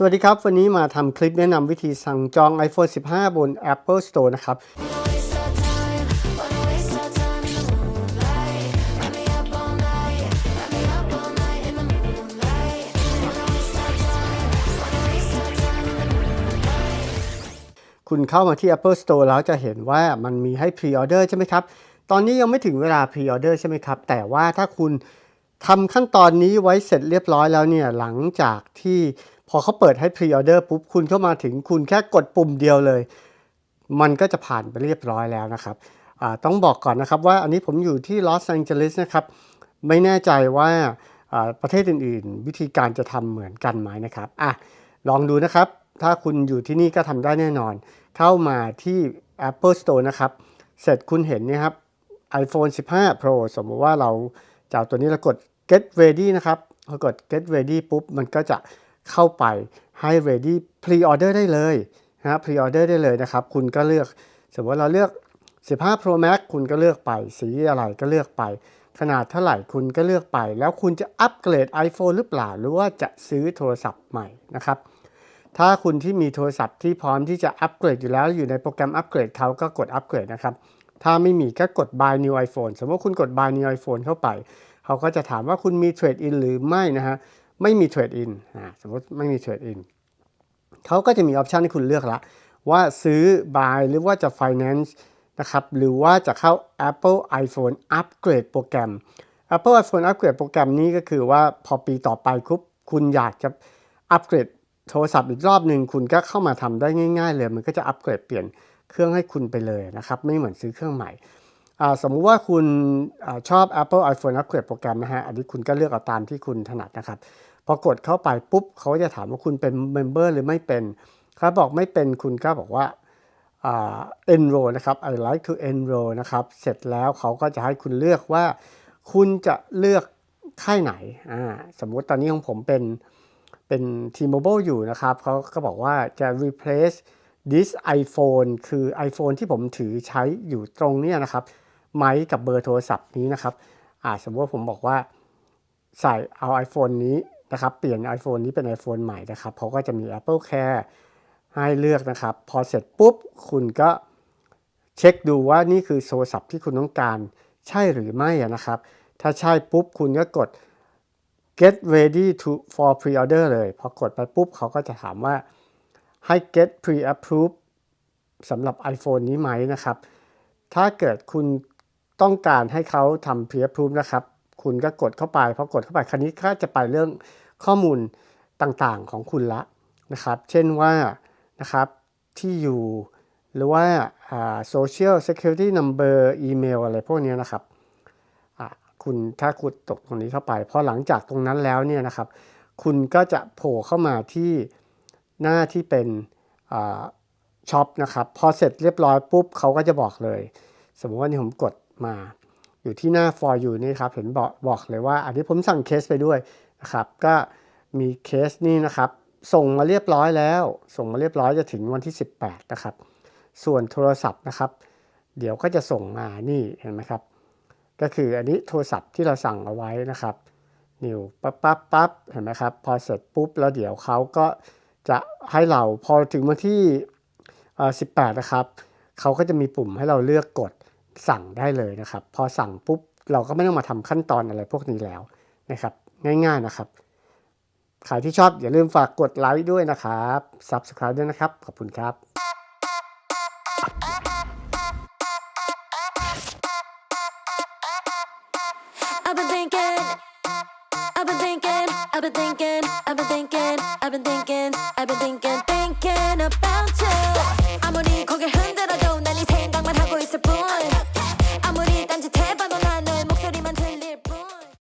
สวัสดีครับ วันนี้มาทำคลิปแนะนำวิธีสั่งจอง iPhone 15 บน Apple Store นะครับ คุณเข้ามาที่ Apple Store แล้วจะเห็นว่ามันมีให้พรีออเดอร์ใช่ไหมครับ ตอนนี้ยังไม่ถึงเวลาพรีออเดอร์ใช่ไหมครับ แต่ว่าถ้าคุณทำขั้นตอนนี้ไว้เสร็จเรียบร้อยแล้วเนี่ยหลังจากที่ พอเขาเปิดให้ Pre-order ปุ๊บคุณเข้ามาถึงคุณแค่กดปุ่มเดียวเลย มันก็จะผ่านไปเรียบร้อยแล้วนะครับต้องบอกก่อนนะครับว่าอันนี้ผมอยู่ที่ลอสแองเจลิสนะครับ ไม่แน่ใจว่าประเทศอื่นๆ วิธีการจะทำเหมือนกันไหมนะครับอะลองดูนะครับ ถ้าคุณอยู่ที่นี่ก็ทำได้แน่นอน เข้ามาที่ Apple Store นะครับ เสร็จคุณเห็นเนี่ยครับ iPhone 15 Pro สมมติว่าเราจะเอาตัวนี้เรากด get ready นะครับพอกด get ready ปุ๊บ มันก็จะ เข้าไปให้ ready pre-order ได้เลยนะ pre-order ได้เลยนะครับ คุณก็เลือกสมมติเราเลือก 15 Pro Max คุณก็เลือกไป สีอะไรก็เลือกไป ขนาดเท่าไหร่คุณก็เลือกไป แล้วคุณจะอัปเกรด iPhone หรือเปล่า หรือว่าจะซื้อโทรศัพท์ใหม่นะครับถ้าคุณที่มีโทรศัพท์ที่พร้อมที่จะอัปเกรดอยู่แล้วอยู่ในโปรแกรมอัปเกรดเขาก็กดอัปเกรดนะครับ ถ้าไม่มีก็กด buy new iPhone สมมติคุณกด buy new iPhone เข้าไป เขาก็จะถามว่าคุณมี trade in หรือไม่นะฮะ ไม่มี trade in อ่าสมมติไม่มี trade in เขาก็จะมีออปชันให้คุณเลือกละ ว่าซื้อ buy หรือว่าจะ finance นะครับหรือว่าจะเข้า Apple iPhone Upgrade โปรแกรม Apple iPhone Upgrade โปรแกรมนี้ก็คือว่าพอปีต่อไปคุบคุณอยากจะอัปเกรดโทรศัพท์อีกรอบหนึ่งคุณก็เข้ามาทำได้ง่าย ๆ เลย มันก็จะอัปเกรดเปลี่ยนเครื่องให้คุณไปเลยนะครับ ไม่เหมือนซื้อเครื่องใหม่ สมมุติว่าคุณอชอบ Apple iPhone Upgrade โปรแกรมนะฮะ อันนี้คุณก็เลือกเอาตามที่คุณถนัดนะครับ พอกดเข้าไปปุ๊บเขาจะถามว่าคุณเป็นเมมเบอร์หรือไม่เป็นถ้าบอกไม่เป็นคุณก็บอกว่า enroll นะครับ I like to enroll นะครับ เสร็จแล้วเขาก็จะให้คุณเลือกว่า คุณจะเลือกค่ายไหน สมมุติตอนนี้ของผมเป็นเป็น T-Mobile อยู่นะครับ เขาก็บอกว่าจะ replace this iPhone คือ iPhone ที่ผมถือใช้อยู่ตรงนี้นะครับ ไหมกับเบอร์โทรศัพท์นี้นะครับอ่าสมมติว่าผมบอกว่าใส่เอา iPhone นี้นะครับ เปลี่ยน iPhone นี้เป็น iPhone ใหม่นะครับเขาก็จะมี Apple Care ให้เลือกนะครับ พอเสร็จปุ๊บ คุณก็เช็คดูว่านี่คือโทรศัพท์ที่คุณต้องการใช่หรือไม่นะครับ ถ้าใช่ปุ๊บ คุณก็กด get ready to for pre-order เลย พอกดไปปุ๊บเขาก็จะถามว่าให้ get pre-approved สำหรับ iPhone นี้ไหมนะครับ ถ้าเกิดคุณ ต้องการให้เขาทำ pre approve นะครับ คุณก็กดเข้าไปพอกดเข้าไปคันนี้ก็จะไปเรื่องข้อมูลต่างๆของคุณละนะครับ เช่นว่านะครับที่อยู่หรือว่าอ่า social security number อีเมลอะไรพวกนี้นะครับคุณถ้าคุณตกตรงนี้เข้าไปพอหลังจากตรงนั้นแล้วเนี่ยนะครับ คุณก็จะโผล่เข้ามาที่หน้าที่เป็นช็อปนะครับ พอเสร็จเรียบร้อยปุ๊บเขาก็จะบอกเลย สมมติว่านี่ผมกด มา อยู่ที่หน้า for you นี่ครับเห็นบอกบอกเลยว่า อันนี้ผมสั่งเคสไปด้วยนะครับ ก็มีเคสนี่นะครับ ส่งมาเรียบร้อยแล้ว ส่งมาเรียบร้อยจะถึงวันที่ 18 นะครับ ส่วนโทรศัพท์นะครับ เดี๋ยวก็จะส่งมานี่เห็นไหมครับ ก็คืออันนี้โทรศัพท์ที่เราสั่งเอาไว้นะครับนิวปั๊บปั๊บปั๊บเห็นไหมครับ พอเสร็จปุ๊บแล้วเดี๋ยวเขาก็จะให้เราพอถึงวันที่ 18 นะครับ เขาก็จะมีปุ่มให้เราเลือกกด สั่งได้เลยนะครับ พอสั่งปุ๊บเราก็ไม่ต้องมาทำขั้นตอนอะไรพวกนี้แล้วนะครับ ง่ายๆนะครับ ใครที่ชอบอย่าลืมฝากกดไลค์ด้วยนะครับ Subscribe ด้วยนะครับ ขอบคุณครับ